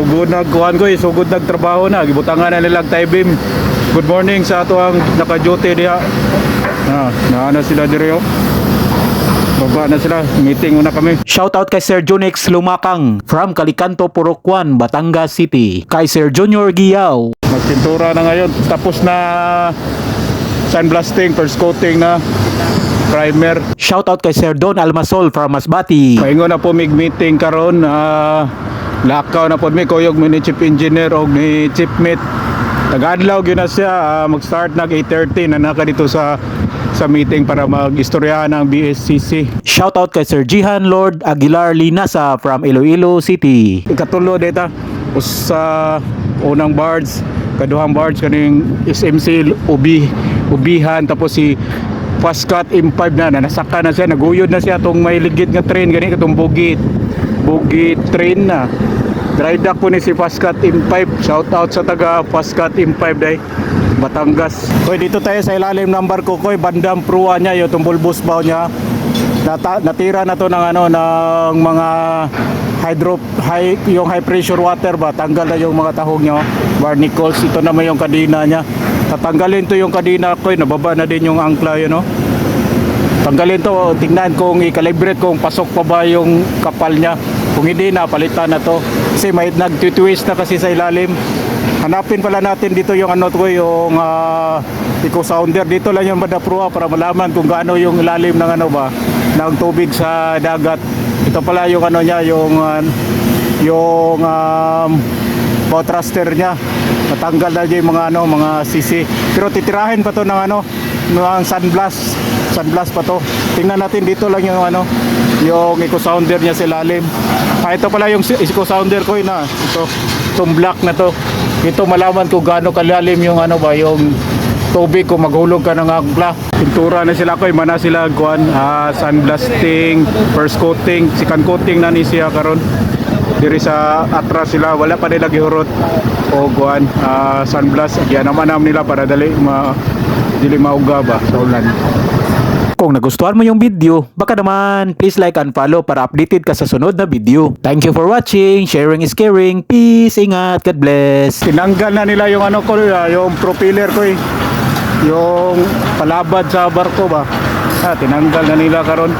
Sugod nagkuhan ko, eh, sugod nagtrabaho na. Gibutangan na nilang taibim. Good morning sa ato ang naka-duty diha. Ah, naana sila diri oh. Baba na sila, meeting muna kami. Shoutout kay Sir Junix Lumakang from Calicanto, Purokwan, Batangas City. Kay Sir Junior Giyaw. Magpintura na ngayon. Tapos na sandblasting, first coating na primer. Shoutout kay Sir Don Almasol from Masbati. Paingon na po mig meeting karon. ah lakaw na po mi kuyog mi ni chief engineer og ni chief mate. Tagadlaw gyud na siya ah, mag-start nag 8:30 na naka dito sa sa meeting para mag-istoryahan ng BSCC. Shoutout kay Sir Jihan Lord Aguilar Linasa from Iloilo City. Ikatulo data usa unang barge, kaduhang barge kaning SMC ubi ubihan tapos si Pascat M5 na, na nasaka na siya, naguyod na siya tong may ligid nga train gani katong bugit. Bugit train na. Dry dock po ni si Pascat M5. Shout out sa taga Pascat M5 day. Batangas. Koy dito tayo sa ilalim ng barko koy bandang pruwa niya yung tumbol bus bow niya. Nata, natira na to ng ano ng mga hydro high yung high pressure water ba tanggal na yung mga tahong niya barnacles ito naman yung kadina niya tatanggalin to yung kadina ko nababa na din yung angkla yun no tanggalin to tingnan kung i-calibrate kung pasok pa ba yung kapal niya kung hindi na palitan na to. Kasi may nag-twist na kasi sa ilalim. Hanapin pala natin dito yung ano to yung ah, eco sounder dito lang yung madaprua para malaman kung gaano yung ilalim ng ano ba ng tubig sa dagat. Ito pala yung ano niya yung ah, yung um, bow thruster niya. Natanggal na yung mga ano mga sisi. Pero titirahin pa to ng ano ng sunblast sunblast pa to. Tingnan natin dito lang yung ano yung eco sounder niya sa ilalim. Ah, ito pala yung eco sounder ko na ito itong black na to. Ito malaman kung gaano kalalim yung ano ba yung tubig. Kung maghulog ka ng angkla pintura na sila ko mana sila kuan ah, sunblasting first coating. Second coating na ni siya karon. Diri sa atras sila wala pa nila gihurot. O guan ah, sunblast yan naman naman nila para dali ma dili mauga ba sa ulan Kung nagustuhan mo yung video, baka naman please like and follow para updated ka sa sunod na video. Thank you for watching. Sharing is caring. Peace. Ingat. God bless. tinanggal na nila yung ano ko ah, yung propeller ko eh. yung palabad sa barko ba ah, tinanggal na nila karon